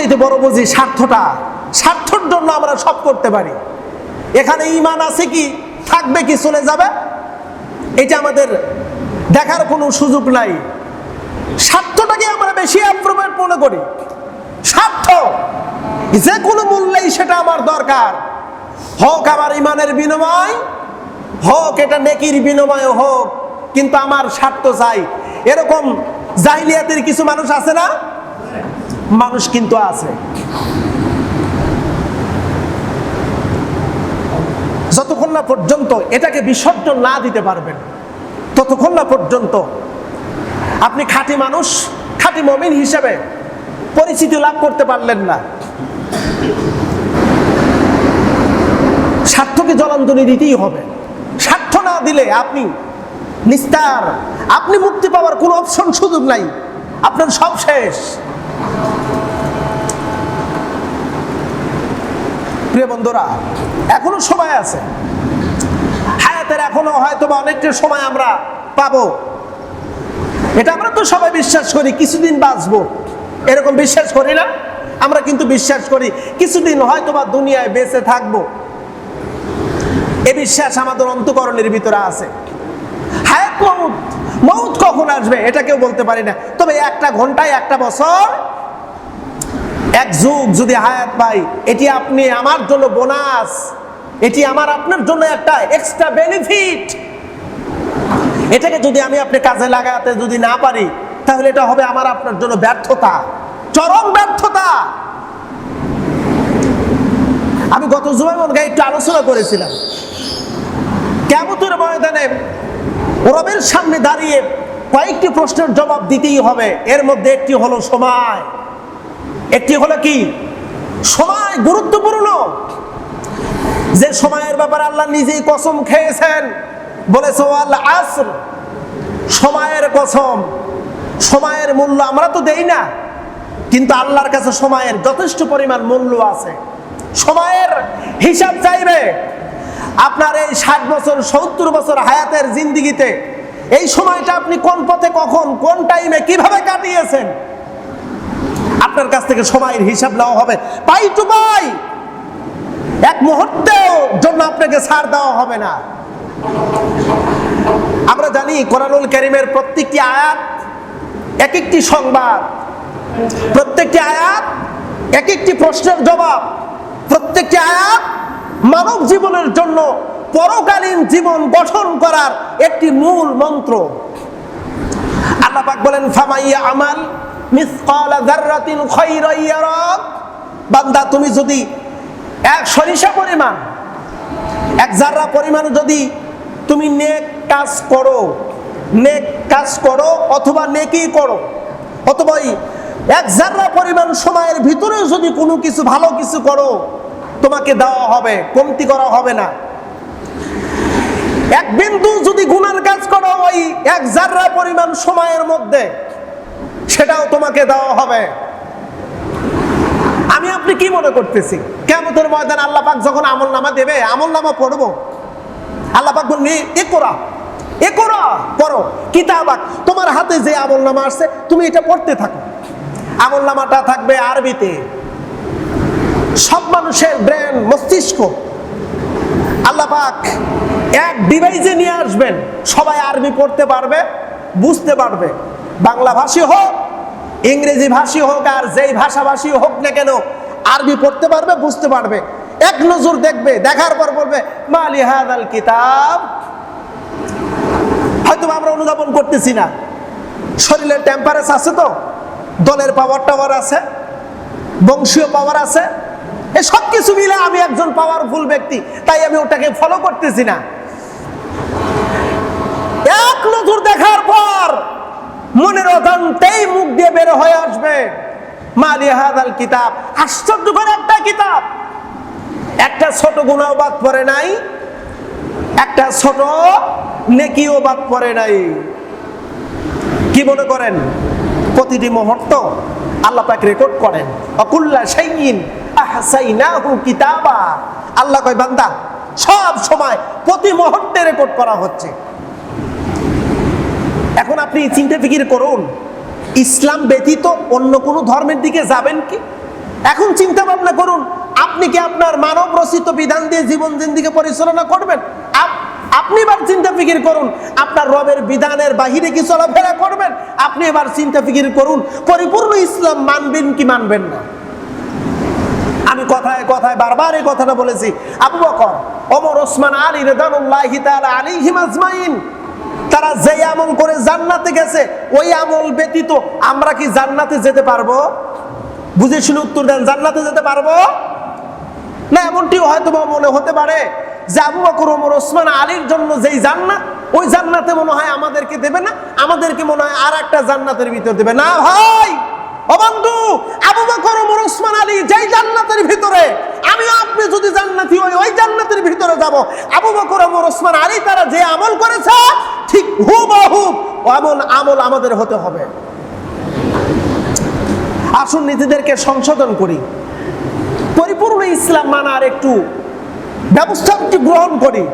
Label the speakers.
Speaker 1: সবচেয়ে বড় বুঝি স্বার্থটা। স্বার্থর জন্য আমরা সব করতে পারি। এখানে ইমান আছে কি? থাকবে কি? চলে যাবে? এটা আমাদের দেখার কোনো সুযোগ নাই। স্বার্থটাকে আমরা বেশি অ্যাপ্রোপ্রিয়েট মনে করি। স্বার্থ যে কোনো মূল্যেই সেটা আমার দরকার। হোক আমার ইমানের বিনিময়, হোক এটা নেকির বিনিময় হোক, কিন্তু আমার স্বার্থ চাই। এরকম জাহিলিয়াতের কিছু মানুষ আছে না? মানুষ কিন্তু আছে। যতক্ষণ না পর্যন্ত এটাকে বিসর্জন না দিতে পারবেন, ততক্ষণ না পর্যন্ত আপনি খাঁটি মানুষ, খাঁটি মমিন হিসেবে পরিচিতি লাভ করতে পারলেন না। স্বার্থকে জলাঞ্জলি দিতেই হবে। স্বার্থ না দিলে আপনি নিস্তার, আপনি মুক্তি পাওয়ার কোনো অপশন সুযোগ নাই। আপনার সব শেষ। প্রিয় বন্ধুরা, এখনও সময় আছে। হায়াতের এখনও হয়তো বা অনেকটা সময় আমরা পাবো। এটা আমরা তো সবাই বিশ্বাস করি, কিছুদিন বাঁচবো। এরকম বিশ্বাস করি না। আমরা কিন্তু বিশ্বাস করি, কিছুদিন হয়তো বা দুনিয়ায় বেঁচে থাকব। এ বিশ্বাস আমাদের অন্তকরণের ভিতরে আছে। হায়াত মৌত মৌত কখন আসবে, এটা কেউ বলতে পারি না। তবে একটা ঘন্টায়, একটা বছর এক যুগ যদি হায়াত পাই, এটি আপনি আমার জন্য বোনাস। এটি আমার আপনার জন্য একটা এক্সট্রা বেনিফিট এটাকে যদি আমি আপনি কাজে লাগাতে যদি না পারি, তাহলে এটা হবে আমার আপনার জন্য ব্যর্থতা। চরম ব্যর্থতা। আমি গত জুমার গায়ে একটু আলোচনা করেছিলাম। কেমতের ময়দানে রবের সামনে দাঁড়িয়ে কয়েকটি প্রশ্নের জবাব দিতেই হবে। এর মধ্যে একটি হলো সময়। একটি হলো কি? সময় গুরুত্বপূর্ণ। যে সময়ের ব্যাপারে আল্লাহ নিজেই কসম খেয়েছেন, বলেছে আল্লাহ আসর। সময়ের কসম। সময়ের মূল্য আমরা তো দেই না, কিন্তু আল্লাহর কাছে সময়ের যথেষ্ট পরিমাণ মূল্য আছে। সময়ের হিসাব চাইবে। আপনার এই ষাট বছর, সত্তর বছর হায়াতের জিন্দিগিতে এই সময়টা আপনি কোন পথে কখন, কোন টাইমে কীভাবে কাটিয়েছেন? আপনার কাছ থেকে সময়ের হিসাব নেওয়া হবে। পাই টু পাই এক মুহূর্তেও জন্য আপনাকে ছাড় দেওয়া হবে না। আমরা জানি কোরআনুল করিমের প্রত্যেকটি আয়াত এক একটি সংবাদ, প্রত্যেকটি আয়াত এক একটি প্রশ্নের জবাব, প্রত্যেকটি আয়াত মানব জীবনের জন্য পরকালীন জীবন গঠন করার একটি মূল মন্ত্র। আল্লাহ পাক বলেন, ফামাইয়া আমাল বান্দা, তুমি যদি এক সরিষা পরিমাণ, এক জাররা পরিমাণ যদি তুমি নেক কাজ করো, নেক কাজ করো অথবা নেকি করো, অথবা এক জাররা পরিমাণ সময়ের ভিতরে যদি কোনো কিছু, ভালো কিছু করো, তোমাকে দেওয়া হবে, কমতি করা হবে না। এক বিন্দু যদি গুণার কাজ করো, ওই এক জাররা পরিমাণ সময়ের মধ্যে সেটাও তোমাকে দেওয়া হবে। আমি আপনি কি মনে করতেছি? কেমতের ময়দান আল্লাহ যখন আমল নামা দেবে আমল নামা পড়ব। আল্লাহ পাক বলনি এ করা এ করা পড়ো কিতাবাক তোমার হাতে যে আমল নামা আসছে, তুমি এটা পড়তে থাকো। আমল নামাটা থাকবে আরবিতে। সব মানুষের ব্রেন, মস্তিষ্ক, আল্লাহ পাক এক ডিভাইসে নিয়ে আসবেন। সবাই আরবি পড়তে পারবে, বুঝতে পারবে। বাংলা ভাষী হোক ইংরেজি ভাষী হোক আর যেই ভাষাভাষী হোক না কেন, আরবি পড়তে পারবে, বুঝতে পারবে। এক নজর দেখবে, দেখার পর বলবে, মালি হাদাল কিতাব। হয়তো আমরা অনুধাবন করতেছি না। শরীরের টেম্পারেচার আছে তো? দলের পাওয়ার টাওয়ার আছে? বংশীয় পাওয়ার আছে? এই সব কিছু মিলে আমি একজন পাওয়ার পাওয়ারফুল ব্যক্তি, তাই আমি ওটাকে ফলো করতেছি না এক নজর দেখার পর মনের অজান্তেই মুখ দিয়ে বের হয়ে আসবে। মালি হাদাল কিতাব। আশ্চর্যকর একটা কিতাব। একটা ছোট গুণাও বাদ পড়ে নাই। একটা ছোট নেকিও বাদ পড়ে নাই। কি মনে করেন? প্রতিটি মুহূর্ত আল্লাহ পাক রেকর্ড করেন। অকুল্লা শাইইন আহসাইনাহু কিতাবা। আল্লাহ কয়, বান্দা, সব সময় প্রতি মুহূর্তে রেকর্ড করা হচ্ছে। আপনি চিন্তা ফিকির করুন। ইসলাম ব্যতীত অন্য কোনো ধর্মের দিকে যাবেন কি? এখন চিন্তা ভাবনা করুন, আপনি কি আপনার মানব রচিত বিধান দিয়ে জীবন জিন্দিকে পরিচালনা করবেন? আপনি এবার চিন্তা ফিকির করুন, আপনার রবের বিধানের বাহিরে কি চলাফেরা করবেন? আপনি এবার চিন্তা ফিকির করুন, পরিপূর্ণ ইসলাম মানবেন কি মানবেন না? আমি কথায় কথায় বারবার এই কথাটা বলেছি। আবু বকর, ওমর, ওসমান, আলী, রেদানুল্লাহি তাআলা আলাইহিম আজমাইন। তারা যে আমল করে জান্নাতে গেছে, ওই আমল ব্যতীত আমরা কি জান্নাতে যেতে পারব? বুঝে উত্তর দেন, জান্নাতে যেতে পারব? না, এমনটিও হয়তো মনে হতে পারে যে আবু বকর, ওমর, ওসমান, আলীর জন্য যেই জান্নাত, ওই জান্নাতে মনে হয় আমাদেরকে দেবে না, আমাদেরকে মনে হয় আর একটা জান্নাতের ভিতর দেবে। না ভাই! ও বন্ধু, আবু বকর, ওমর, ওসমান, আলী যেই জান্নাতের ভিতরে, আমিও আপনি যদি জান্নাতি হই, ওই জান্নাতের ভিতরে যাব। আবু বকর, ওমর, ওসমান, আলী তারা যে আমল করেছে ঠিক হুবাহুব এমন আমল আমাদের হতে হবে। আসুন নিজেদেরকে সংশোধন করি। পরিপূর্ণ ইসলাম মানার একটু ব্যবস্থা গ্রহণ করি।